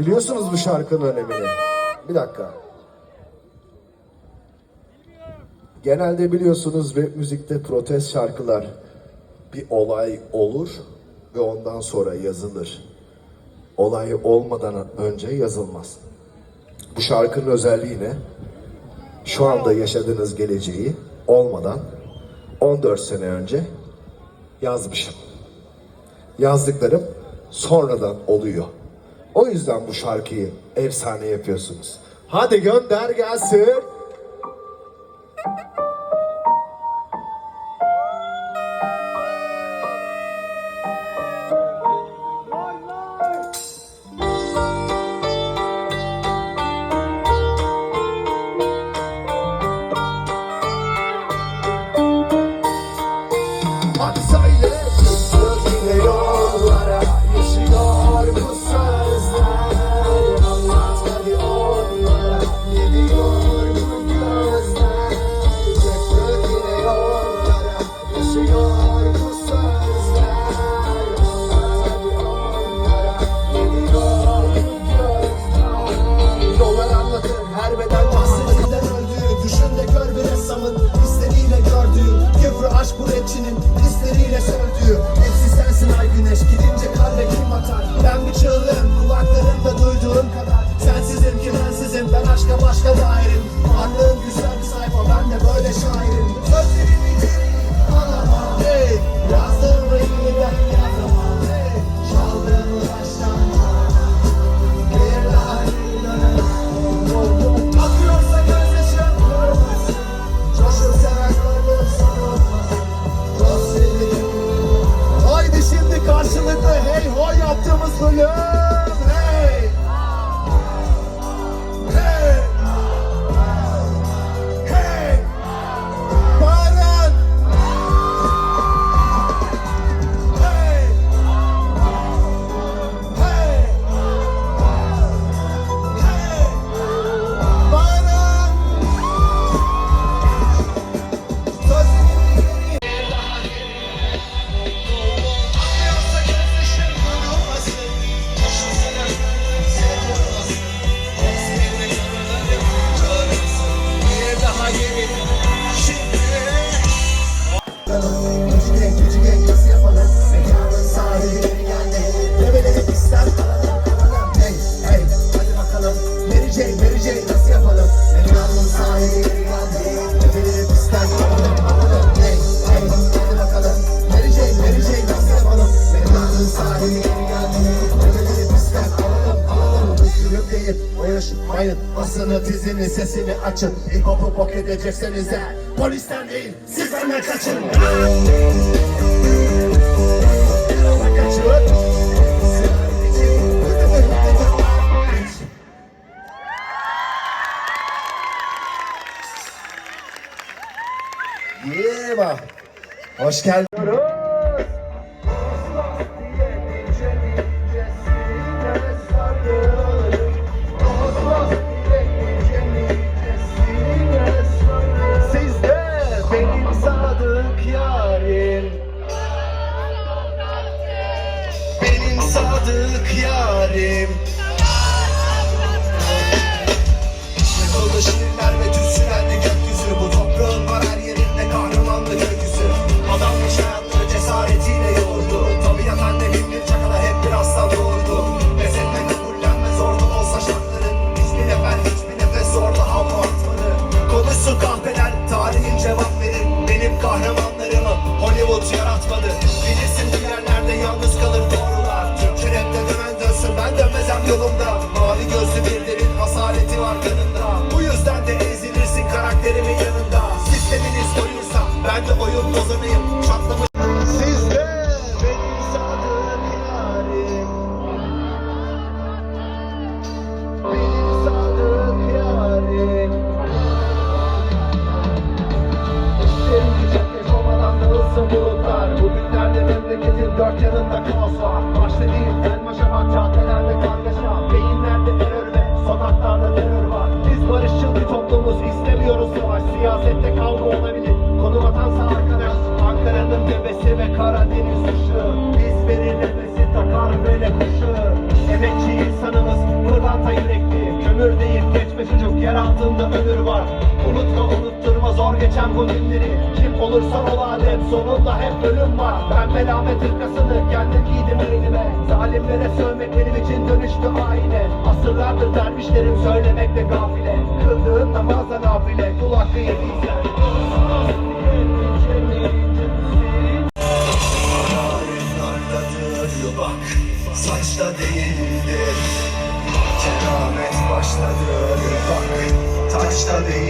Biliyorsunuz bu şarkının önemini. Bir dakika. Genelde biliyorsunuz rap müzikte protest şarkılar bir olay olur ve ondan sonra yazılır. Olay olmadan önce yazılmaz. Bu şarkının özelliği ne? Şu anda yaşadığınız geleceği olmadan 14 sene önce yazmışım. Yazdıklarım sonradan oluyor. O yüzden bu şarkıyı efsane yapıyorsunuz. Hadi gönder gelsin. Ben aşka başka dairim Farklı sesini açın. Hip hop'u bok edecekseniz de Polisten değil sizden de kaçın. Yeah, hoş geldin. sadık yarim. Dolaşırlar ve tütsüler. memleketin dört yanında kalsa Baş dediğin Selma Şaban caddelerde kargaşa. Beyinlerde terör ve sokaklarda terör var. Biz barışçıl bir toplumuz istemiyoruz savaş. Siyasette kavga olabilir. Konu vatansa arkadaş Ankara'nın tepesi ve Karadeniz ışığı. Biz verir nefesi takar böyle kuşu Emekçi insanımız pırlanta yürekli. Kömür değil geçme çocuk. Yer altında ömür var. Unutma unutturma zor geçen bu günleri. Kim olursan ol adet sonunda hep ölüm var. Ben melamet hırkasını kendim giydim elime. Zalimlere sövmek benim için dönüştü aile. Asırlardır dervişlerim söylemekte gafile. Kıldığın namazda nafile Kul hakkı yediysen bak saçta değildir. Keramet başladır bak. Taşta değildir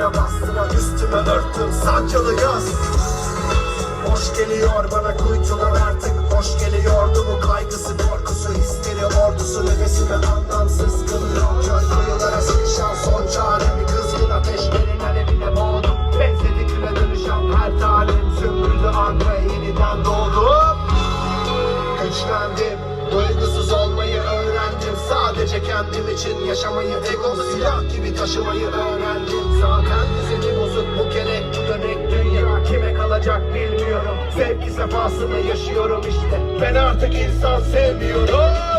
yastığa bastıra bastıra Üstüme örttüm sancılı yaz. Hoş geliyor bana kuytular artık. Hoş geliyordu bu kaygısı korkusu Hisleri ordusu nefesime anlamsız kılıyor. Köy kıyılara sıkışan son çare Bir kızgın ateşlerin alevine boğdum. Benzedi küle dönüşen her talim Sümbüldü an ve yeniden doğdum. Güçlendim kendim için yaşamayı Egomu silah gibi taşımayı öğrendim. Zaten düzeni bozuk bu kere Bu dönek dünya. Kime kalacak bilmiyorum. Zevki sefasını yaşıyorum işte. Ben artık insan sevmiyorum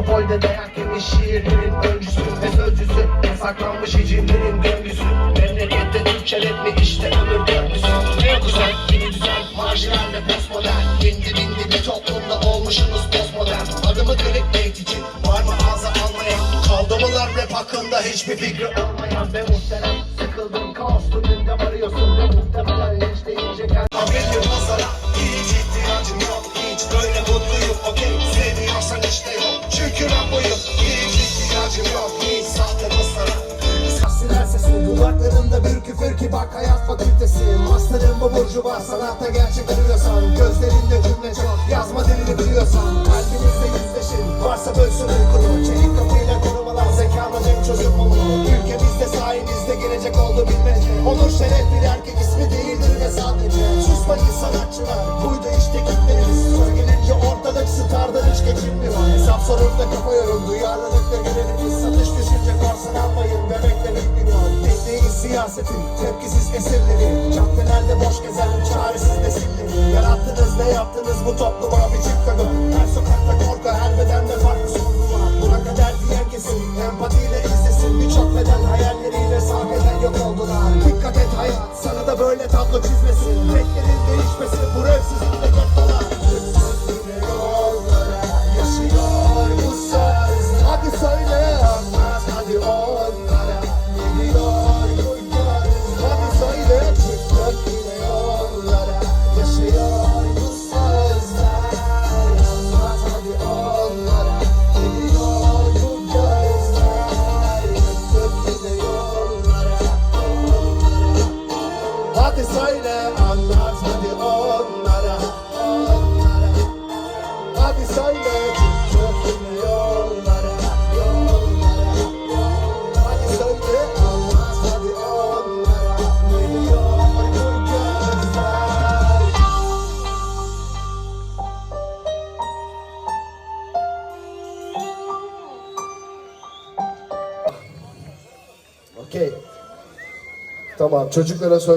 Metropolde dayak yemiş şiirlerin öncüsü Ve sözcüsü. Saklanmış hicimlerin döngüsü. Memlekette Türkçe rap mi işte ömür döngüsü. Ne güzel yeni düzen marjinal ve postmodern. Bindi bindi bir toplumda olmuşsunuz postmodern. Adımı kırık için var mı ağza almayan? Kaldı mı lan rap hakkında hiçbir fikri olmayan? Ve muhterem sıkıldım. Kaoslu gündem arıyorsun Ve muhtemelen küfür ki bak hayat fakültesi. Master'ın bu burcu var. Sanatta gerçek arıyorsan Gözlerinde cümle çok. Yazma dilini biliyorsan. Kalbinizde yüzleşin. Varsa bölsün uykunu Çelik kapıyla korumalar zekana cenk çözüm olur Ülkemizde sayenizde gelecek oldu bilmece. Onur şeref bir erkek ismi değildir ve sadece. Susmayın sanatçılar. Buydu işte kitlerimiz Gelince ortalık stardan hiç geçilmiyor Hesap sorunda kafa yorun duyarlılıkla görevimiz Satış düşünce korsan almayın bebekle bitmiyor Tekniğin siyasetin tepkisiz esirleri Caddelerde boş gezen çaresiz çocuklara söyle.